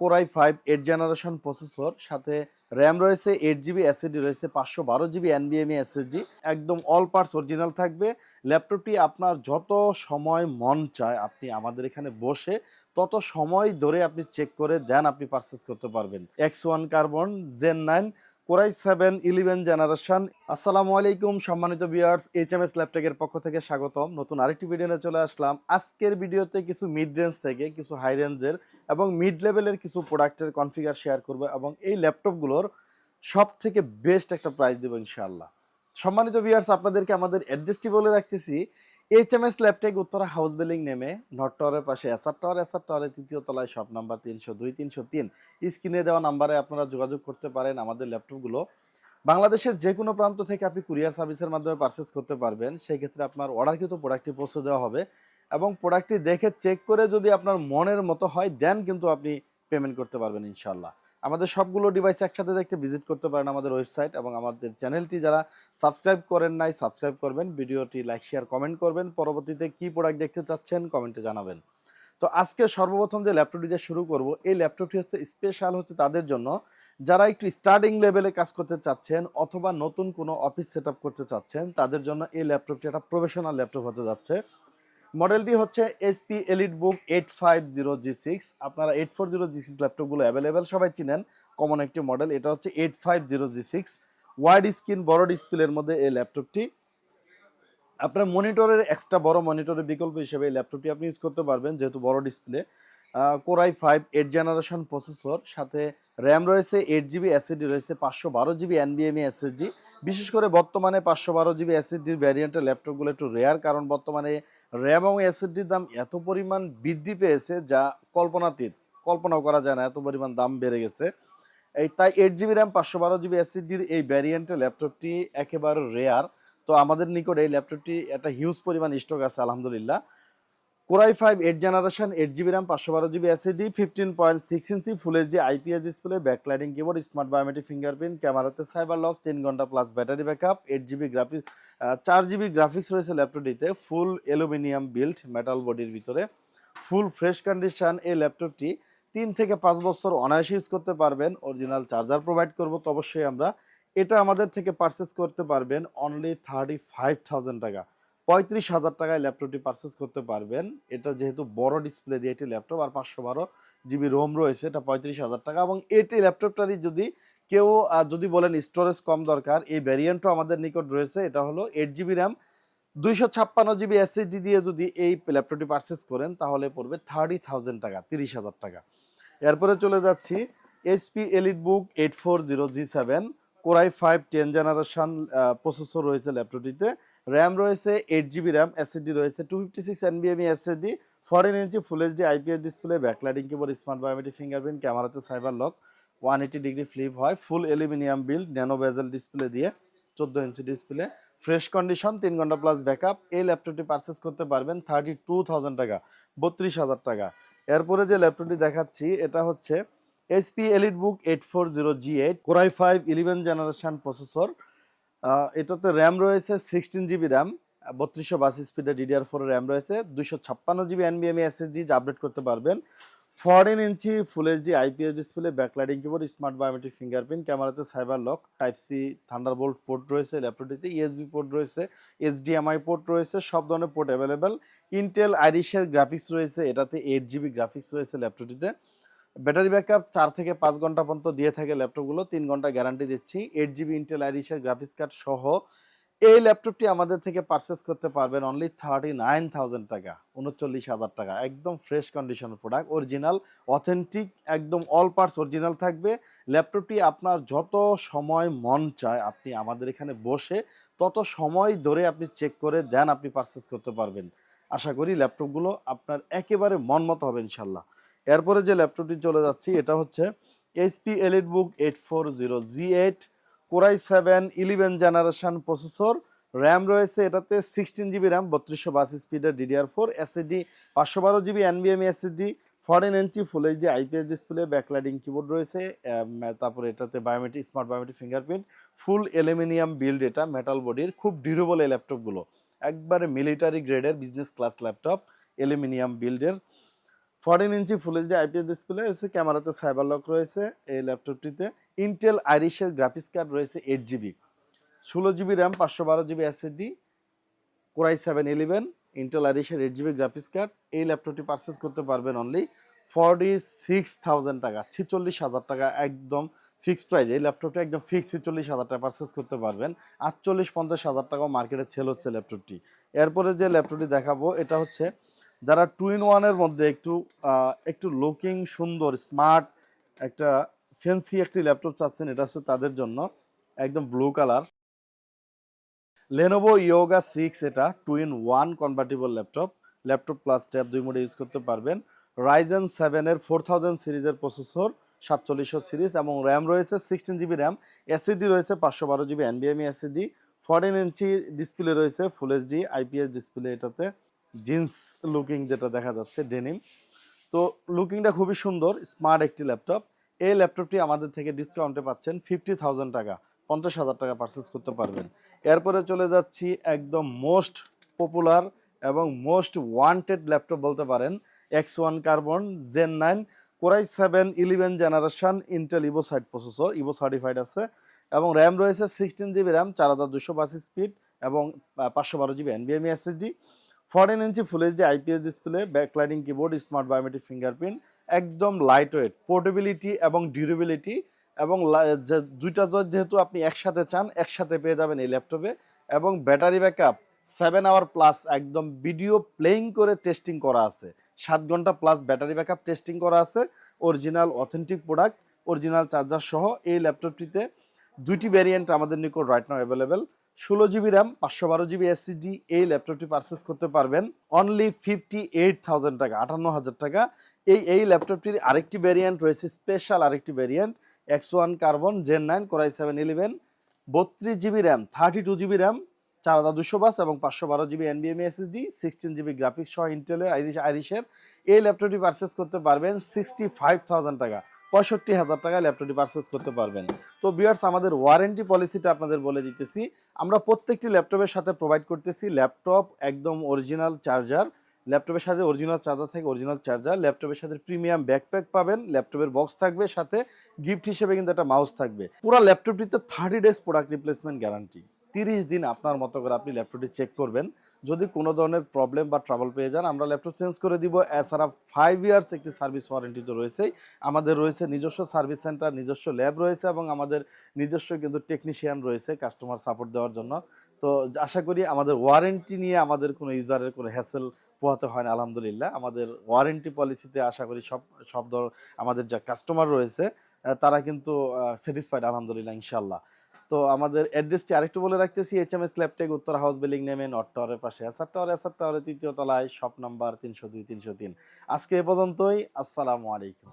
Core i five eight generation processor সাথে RAM রয়েছে eight GB SSD রয়েছে, পাঁচশো বারো জিবি এনবিএমই এসএসডি একদম অল পার্টস অরিজিনাল থাকবে। ল্যাপটপটি আপনার যত সময় মন চায় আপনি আমাদের এখানে বসে তত সময় ধরে আপনি চেক করে দেন আপনি পারচেস করতে পারবেন। X one carbon gen nine core i seven eleven generation. আসসালামু আলাইকুম, সম্মানিত বিয়ার্স এইচ এম এস ল্যাপটপের পক্ষ থেকে স্বাগতম। নতুন আরেকটি ভিডিও নিয়ে চলে আসলাম। আজকের ভিডিওতে কিছু মিড রেঞ্জ থেকে, কিছু হাই রেঞ্জের এবং মিড লেভেলের কিছু প্রোডাক্টের কনফিগার শেয়ার করব এবং এই ল্যাপটপগুলোর সব থেকে বেস্ট একটা প্রাইস দেবো ইনশাআল্লাহ। সম্মানিত ভিউয়ার্স, আপনাদেরকে আমাদের অ্যাড্রেসটি বলে রাখতেছি। H M S Laptech Uttara house building নেমে নট টাওয়ারের পাশে এসআর টাওয়ার এসআর টাওয়ারের তৃতীয় তলায় শপ নাম্বার তিনশো দুই, তিনশো তিন। স্ক্রিনে দেওয়া নাম্বারে আপনারা যোগাযোগ করতে পারেন আমাদের ল্যাপটপগুলো বাংলাদেশের যে কোনো প্রান্ত থেকে আপনি কুরিয়ার সার্ভিসের মাধ্যমে পারচেস করতে পারবেন। সেই ক্ষেত্রে আপনার অর্ডারকৃত প্রোডাক্টটি পৌঁছে দেওয়া হবে। এবং প্রোডাক্টটি দেখে চেক করে যদি আপনার মনের মতো হয় দেন কিন্তু আপনি পেমেন্ট করতে পারবেন ইনশাল্লাহ আমাদের সবগুলো ডিভাইস একসাথে দেখতে ভিজিট করতে পারেন আমাদের ওয়েবসাইট এবং আমাদের চ্যানেলটি যারা সাবস্ক্রাইব করেন নাই সাবস্ক্রাইব করবেন। ভিডিওটি লাইক শেয়ার কমেন্ট করবেন। পরবর্তীতে কি প্রোডাক্ট দেখতে চাচ্ছেন কমেন্টে জানাবেন। তো আজকে সর্বপ্রথম যে ল্যাপটপটি দিয়ে শুরু করব, এই ল্যাপটপটি হচ্ছে স্পেশাল হচ্ছে তাদের জন্য। যারা একটু স্টার্টিং লেভেলে কাজ করতে চাচ্ছেন অথবা নতুন কোনো অফিস সেট করতে চাচ্ছেন, তাদের জন্য এই ল্যাপটপটি একটা প্রফেশনাল ল্যাপটপ হতে যাচ্ছে। মডেলটি হচ্ছে HP EliteBook eight five zero G six আপনারা eight four zero G six ল্যাপটপগুলো অ্যাভেলেবেল সবাই চিনেন। কমন একটি মডেল এটা হচ্ছে eight five zero G six wide screen বড় ডিসপ্লের মধ্যে এই ল্যাপটপটি আপনার মনিটরের এক্সট্রা বড় মনিটরের বিকল্প হিসেবে এই ল্যাপটপটি আপনি ইউজ করতে পারবেন, যেহেতু বড় display core i five eight generation processor সাথে র্যাম রয়েছে এইট জিবি এসএসডি রয়েছে, পাঁচশো বারো জিবি এনবিএমই এসএসডি বিশেষ করে বর্তমানে পাঁচশো বারো জিবি এসএসডির ভ্যারিয়েন্টের ল্যাপটপগুলো একটু রেয়ার কারণ বর্তমানে র্যাম এবং এসএসডির দাম এত পরিমাণ বৃদ্ধি পেয়েছে যা কল্পনাতীত। কল্পনাও করা যায় না, এত পরিমাণ দাম বেড়ে গেছে। এই তাই এইট জিবি র্যাম পাঁচশো বারো জিবি এসএসডির এই ভ্যারিয়েন্টের ল্যাপটপটি একেবারে রেয়ার তো আমাদের নিকট এই ল্যাপটপটি একটা হিউজ পরিমাণ স্টক আছে, আলহামদুলিল্লাহ। Core i five eight generation eight GB RAM পাঁচশো বারো GB SSD fifteen point six ইঞ্চি full HD IPS display backlighting keyboard smart biometric fingerprint ক্যামেরাতে সাইবার লক তিন ঘণ্টা plus battery backup eight GB graphics চার GB graphics রয়েছে ল্যাপটপটিতে full aluminium build metal বডির ভিতরে ফুল ফ্রেশ কন্ডিশন এই ল্যাপটপটি তিন থেকে পাঁচ বছর অনায়াসে ইউজ করতে পারবেন অরিজিনাল চার্জার প্রোভাইড করব তো অবশ্যই আমরা, এটা আমাদের থেকে পারচেস করতে পারবেন অনলি থার্টি ফাইভ থাউজেন্ড টাকা। পঁয়ত্রিশ হাজার টাকায় ল্যাপটপটি পারচেস করতে পারবেন। এটা যেহেতু বড় ডিসপ্লে দিয়ে এটি ল্যাপটপ আর পাঁচশো বারো জিবি রোম রয়েছে, এটা পঁয়ত্রিশ হাজার টাকা। এবং এটি ল্যাপটপটারই যদি কেউ যদি বলেন স্টোরেজ কম দরকার, এই ভ্যারিয়েন্টও আমাদের নিকট রয়েছে। এটা হলো এইট জিবি র্যাম দুইশো ছাপ্পান্ন জিবি এসএসডি দিয়ে যদি এই ল্যাপটপটি পারচেস করেন, তাহলে পড়বে থার্টি থাউজেন্ড টাকা, তিরিশ হাজার টাকা। এরপরে চলে যাচ্ছি HP EliteBook eight four zero G seven core i five ten generation processor রয়েছে ল্যাপটপটিতে র্যাম রয়েছে এইট জিবি র্যাম এসএসডি রয়েছে টু ফিফটি সিক্স এনবিএমই এসএসডি ফরেন ইঞ্চি full HD IPS display backlighting keyboard smart biometric fingerprint ক্যামেরাতে cyber lock one eighty degree flip হয় full aluminium build nano bezel display দিয়ে চোদ্দ inch display fresh condition তিন ঘণ্টা plus backup এই ল্যাপটপটি purchase করতে পারবেন থার্টি টু থাউজেন্ড টাকা, বত্রিশ হাজার টাকা। এরপরে যে ল্যাপটপটি দেখাচ্ছি, এটা হচ্ছে HP EliteBook eight four zero G eight core i five eleven generation processor এটাতে র্যাম রয়েছে সিক্সটিন জিবি র্যাম বত্রিশশো বাস স্পিডের ডিডিআর ফোর র্যাম রয়েছে দুশো ছাপ্পান্ন জিবি এনবিএমই এসএসডি আপডেট করতে পারবেন। Fourteen inch full HD IPS display backlighting keyboard smart biometric fingerprint ক্যামেরাতে cyber lock type C thunderbolt port রয়েছে ল্যাপটপটিতে ইএসবি পোর্ট রয়েছে এইচডিএমআই পোর্ট রয়েছে, সব ধরনের পোর্ট অ্যাভেলেবেল ইন্টেল আইরিশের গ্রাফিক্স রয়েছে, এটাতে এইট জিবি গ্রাফিক্স রয়েছে ল্যাপটপটিতে ব্যাটারি ব্যাকআপ চার থেকে পাঁচ ঘণ্টা পর্যন্ত দিয়ে থাকে ল্যাপটপগুলো, তিন ঘণ্টা গ্যারান্টি দিচ্ছি। এইট জিবি ইন্টেল আইরিশের গ্রাফিক্স কার্ড সহ এই ল্যাপটপটি আমাদের থেকে পারচেস করতে পারবেন অনলি থার্টি নাইন থাউজেন্ড টাকা, উনচল্লিশ হাজার টাকা। একদম ফ্রেশ কন্ডিশনের প্রোডাক্ট অরিজিনাল অথেন্টিক একদম অল পার্টস অরিজিনাল থাকবে। ল্যাপটপটি আপনার যত সময় মন চায় আপনি আমাদের এখানে বসে তত সময় ধরে আপনি চেক করে দেন আপনি পারচেস করতে পারবেন। আশা করি ল্যাপটপগুলো আপনার একেবারে মন মতো হবে ইনশাল্লাহ। এরপরে যে ল্যাপটপটি চলে যাচ্ছি, এটা হচ্ছে HP EliteBook eight four zero G eight core i seven eleven generation processor RAM রয়েছে এটাতে সিক্সটিন জিবি র্যাম বত্রিশশো বাস স্পিডের ডিডিআর ফোর এসএসডি পাঁচশো বারো জিবি এনবিএমই এসএসডি ফরেন ইঞ্চি full HD IPS display backlighting keyboard রয়েছে তারপরে এটাতে biometric smart biometric fingerprint full aluminium build এটা মেটাল বডির খুব ডিউরেবল এই ল্যাপটপগুলো। একবারে মিলিটারি গ্রেডের বিজনেস ক্লাস ল্যাপটপ অ্যালুমিনিয়াম বিল্ডের ফোরটিন ইঞ্চি ফুল এইচডি আইপিএস ডিসপ্লে রয়েছে, ক্যামেরাতে সাইবার লক রয়েছে, এই ল্যাপটপটিতে ইন্টেল আইরিশের গ্রাফিক্স কার্ড রয়েছে এইট জিবি ষোলো জিবি র্যাম পাঁচশো বারো GB SSD core i seven eleven Intel আইরিশের eight GB graphics card এই ল্যাপটপটি পারচেস করতে পারবেন অনলি ফর্টি সিক্স থাউজেন্ড টাকা, ছিচল্লিশ হাজার টাকা একদম ফিক্সড প্রাইস এই ল্যাপটপটা একদম ফিক্স ছিচল্লিশ হাজার টাকা পারচেস করতে পারবেন। আটচল্লিশ পঞ্চাশ হাজার টাকাও মার্কেটে সেল হচ্ছে ল্যাপটপটি। এরপরে যে ল্যাপটপটি দেখাবো, এটা হচ্ছে যারা টু ইন ওয়ানের মধ্যে একটু একটু লুকিং সুন্দর স্মার্ট একটা ফ্যান্সি একটি ল্যাপটপ চাচ্ছেন, এটা হচ্ছে তাদের জন্য একদম blue colour Lenovo Yoga six এটা two in one convertible laptop laptop plus tab দুই মোডে ইউজ করতে পারবেন। রাইজেন সেভেনের ফোর থাউজেন্ড সিরিজের প্রসেসর সাতচল্লিশশো সিরিজ এবং র্যাম রয়েছে সিক্সটিন জিবি র্যাম এসএসডি রয়েছে পাঁচশো বারো জিবি এনবিএমই এসএসডি ফোরটিন ইঞ্চি ডিসপ্লে রয়েছে ফুল এইচডি আইপিএস ডিসপ্লে এটাতে। জিন্স লুকিং যেটা দেখা যাচ্ছে, ডেনিম। তো লুকিংটা খুবই সুন্দর, স্মার্ট একটি ল্যাপটপ। এই ল্যাপটপটি আমাদের থেকে ডিসকাউন্টে পাচ্ছেন ফিফটি থাউজেন্ড টাকা, পঞ্চাশ হাজার টাকা পারচেস করতে পারবেন। এরপরে চলে যাচ্ছি একদম মোস্ট পপুলার এবং মোস্ট ওয়ান্টেড ল্যাপটপ বলতে পারেন X one carbon gen nine core i seven eleven generation Intel Evo side processor Evo certified আছে, এবং র্যাম রয়েছে সিক্সটিন জিবি র্যাম চার হাজার দুশো বাসি স্পিড এবং পাঁচশো বারো জিবি এনবিএমই এসএসডি ফরেন ইঞ্চি full HD IPS display backlighting keyboard smart biometric fingerprint একদম লাইট ওয়েট পোর্টেবিলিটি এবং ডিউরেবিলিটি এবং দুইটা জ- যেহেতু আপনি একসাথে চান, একসাথে পেয়ে যাবেন এই ল্যাপটপে এবং battery backup seven hour plus একদম ভিডিও প্লেইং করে টেস্টিং করা আছে। সাত ঘণ্টা প্লাস ব্যাটারি ব্যাকআপ টেস্টিং করা আছে original authentic product original charger সহ এই ল্যাপটপটিতে দুইটি ভ্যারিয়েন্ট আমাদের নিকট রাইট নাও অ্যাভেলেবেল ষোলো জিবি র্যাম, পাঁচশো বারো জিবি এসসিডি এই ল্যাপটপটি পারচেস করতে পারবেন। অনলি ফিফটি এইট থাউজেন্ড টাকা, আটান্ন হাজার টাকা। এই এই ল্যাপটপটির আরেকটি ভ্যারিয়েন্ট রয়েছে স্পেশাল আরেকটি variant X one carbon gen nine core i seven eleven বত্রিশ GB RAM thirty two GB RAM, চার হাজার দুশো বাস এবং পাঁচশো বারো জিবি এনবিএমই এসএসডি সিক্সটিন জিবি গ্রাফিক্স সহ ইন্টেলের আইরিশ আইরিশের এই ল্যাপটপটি পারচেস করতে পারবেন সিক্সটি ফাইভ থাউজেন্ড টাকা। পঁয়ষট্টি হাজার টাকায় ল্যাপটপটি পারচেস করতে পারবেন। তো বিয়ার্স আমাদের ওয়ারেন্টি পলিসিটা আপনাদের বলে দিতেছি। আমরা প্রত্যেকটি ল্যাপটপের সাথে প্রোভাইড করতেছি। ল্যাপটপ একদম অরিজিনাল চার্জার ল্যাপটপের সাথে অরিজিনাল চার্জার থাকে অরিজিনাল চার্জার ল্যাপটপের সাথে প্রিমিয়াম ব্যাকপ্যাক পাবেন ল্যাপটপের বক্স থাকবে, সাথে গিফট হিসেবে কিন্তু একটা মাউস থাকবে। পুরো ল্যাপটপটিতে thirty days product replacement guarantee তিরিশ দিন আপনার মতো করে আপনি ল্যাপটপটি চেক করবেন। যদি কোনো ধরনের প্রবলেম বা ট্রাবল পেয়ে যান, আমরা ল্যাপটপ চেঞ্জ করে দিব। এছাড়া ফাইভ ইয়ার্স একটি সার্ভিস ওয়ারেন্টি তো রয়েছেই। আমাদের রয়েছে নিজস্ব সার্ভিস সেন্টার নিজস্ব ল্যাব রয়েছে এবং আমাদের নিজস্ব কিন্তু টেকনিশিয়ান রয়েছে কাস্টমার সাপোর্ট দেওয়ার জন্য। তো আশা করি আমাদের ওয়ারেন্টি নিয়ে আমাদের কোনো ইউজারের কোনো হ্যাসেল পোহাতে হয় না, আলহামদুলিল্লাহ। আমাদের ওয়ারেন্টি পলিসিতে আশা করি সব সব ধর আমাদের যা কাস্টমার রয়েছে তারা কিন্তু স্যাটিসফাইড আলহামদুলিল্লাহ ইনশাল্লাহ তো আমাদের অ্যাড্রেসটি আরেকটু বলে রাখতেছি এইচ এম এস ল্যাপটেক উত্তর হাউস বিল্ডিং নেমে নট টাওয়ারের পাশে এসআর টাওয়ার এসআর টাওয়ারের তৃতীয় তলায় শপ নাম্বার তিনশো দুই, তিনশো তিন। আজকে এ পর্যন্তই, আসসালামু আলাইকুম।